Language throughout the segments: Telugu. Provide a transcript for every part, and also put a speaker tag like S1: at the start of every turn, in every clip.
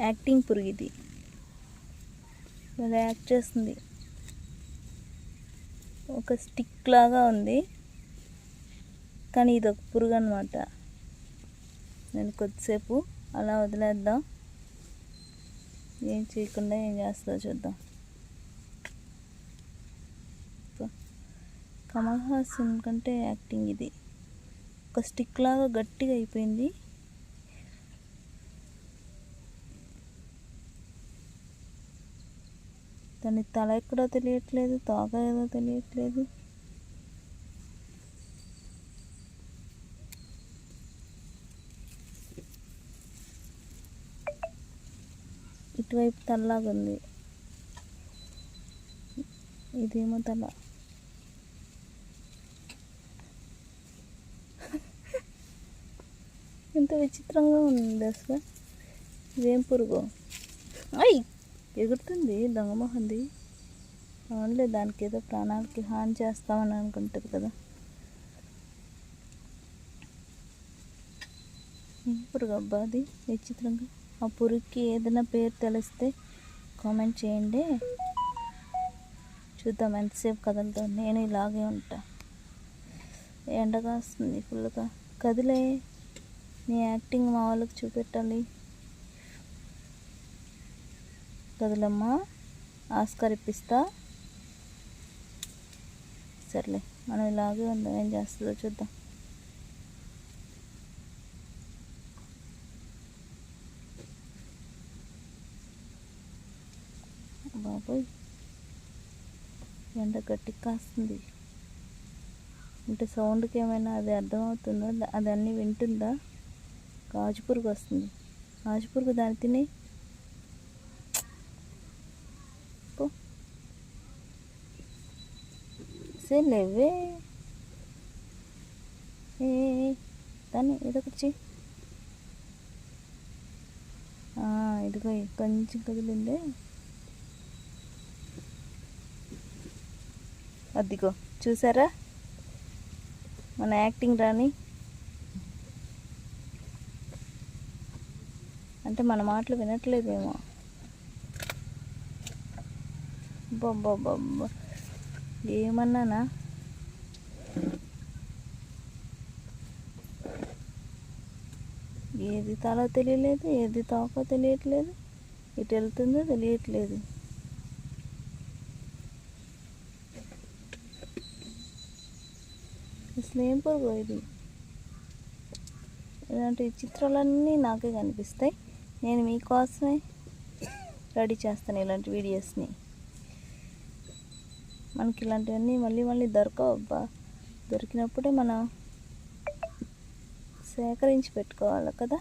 S1: యాక్టింగ్ పురుగు ఇది ఇలా యాక్ట్ చేస్తుంది. ఒక స్టిక్ లాగా ఉంది. కానీ ఇది ఒక పురుగు అనమాట నేను కొద్దిసేపు అలా వదిలేద్దాం. ఏం చేయకుండా ఏం చేస్తుందో చూద్దాం. కమల్ హాసన్ కంటే యాక్టింగ్ ఇది. ఒక స్టిక్ లాగా గట్టిగా అయిపోయింది. దాని తల ఎక్కడో తెలియట్లేదు తోక ఏదో తెలియట్లేదు. ఇటువైపు తలలాగా ఉంది. ఇదేమో తల. ఎంత విచిత్రంగా ఉంది అసలు. ఇదేం పురుగు? అయ్యి ఎగురుతుంది దొంగమొహంది అవునులే దానికి ఏదో ప్రాణాలకి హాని చేస్తామని అనుకుంటుంది కదా. ఏం పురుగు అబ్బా అది? విచిత్రంగా. ఆ పురుగుకి ఏదైనా పేరు తెలిస్తే కామెంట్ చేయండి. చూద్దాం ఎంతసేపు కదలతో నేను ఇలాగే ఉంటా. ఎండగా వస్తుంది ఫుల్గా కదిలే. నీ యాక్టింగ్ మా వాళ్ళకి చూపెట్టాలి. కదలమ్మ ఆస్కార్ ఇప్పిస్తా. సర్లే మనం ఇలాగే ఉందాం ఏం చేస్తుందో చూద్దాం. బాబోయ్ ఎండ గట్టి కాస్తుంది. అంటే సౌండ్కి ఏమైనా అది అర్థమవుతుందో? అది అన్నీ వింటుందా? కాజుపురుగు వస్తుంది. కాజుపురుగు దాన్ని తిని సే లేవే ఏ ఏ, ఏ, దాన్ని ఇదొకటి చెయ్యి. ఇదిగో కొంచెం కదిలిందే. అదిగో చూసారా? మన యాక్టింగ్ రాని అంటే మన మాటలు వినట్లేదేమో. బొబ్బ ఏమన్నానా? ఏది తల తెలియలేదు ఏది తోక తెలియట్లేదు ఇటు వెళ్తుందో తెలియట్లేదు. అసలు ఏం పురుగు ఇది? ఇలాంటి చిత్రాలన్నీ నాకే కనిపిస్తాయి. నేను మీకోసమే రెడీ చేస్తాను ఇలాంటి వీడియోస్ని. మనకి ఇలాంటివన్నీ మళ్ళీ మళ్ళీ దొరకవబ్బా దొరికినప్పుడే మనం సేకరించి పెట్టుకోవాలి కదా.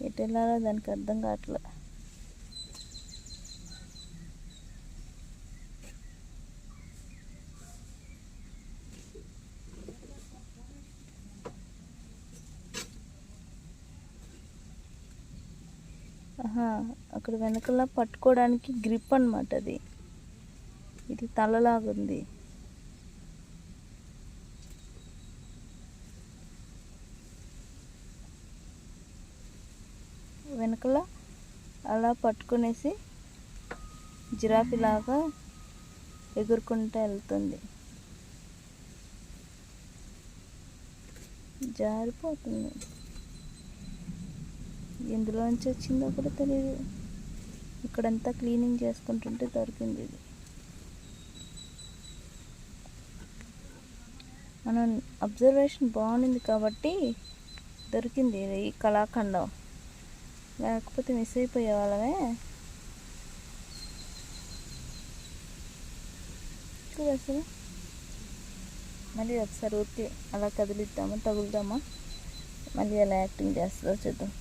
S1: ఎటు వెళ్ళాలో దానికి అర్థం కావట్లేదు అక్కడ వెనకలా పట్టుకోవడానికి గ్రిప్ అన్నమాట అది. ఇది తలలాగుంది. వెనకల అలా పట్టుకునేసి జిరాఫీలాగా ఎగురుకుంటూ వెళ్తుంది. జారిపోతుంది. ఎందులో నుంచి వచ్చిందో కూడా తెలియదు. ఇక్కడంతా క్లీనింగ్ చేసుకుంటుంటే దొరికింది ఇది. మనం అబ్జర్వేషన్ బాగుంది కాబట్టి దొరికింది ఇది ఈ కళాఖండం. లేకపోతే మిస్ అయిపోయే వాళ్ళమే. చూడు అసలు. మళ్ళీ ఒకసారి ఊరికి అలా కదిలిద్దామా తగులుదామా? మళ్ళీ ఎలా యాక్టింగ్ చేస్తుందో చూద్దాం.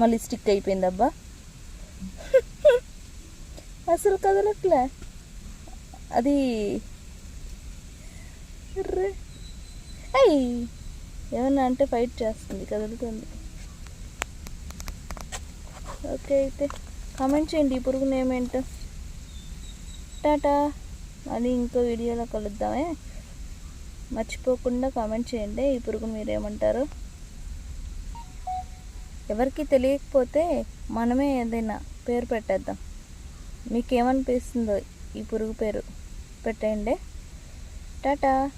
S1: మళ్ళీ స్టిక్ అయిపోయిందబ్బా. అసలు కదలట్లే. అది అర్రే. ఏమన్నా అంటే ఫైట్ చేస్తుంది కదులుతుంది. ఓకే అయితే కామెంట్ చేయండి ఈ పురుగు నేమ్ ఏంటో టాటా మళ్ళీ ఇంకో వీడియోలో కలుద్దామే. మర్చిపోకుండా కామెంట్ చేయండి ఈ పురుగును మీరేమంటారు? ఎవరికి తెలియకపోతే మనమే ఏదైనా పేరు పెట్టేద్దాం. మీకు ఏమనిపిస్తుందో ఈ పురుగు పేరు పెట్టేయండి. టాటా.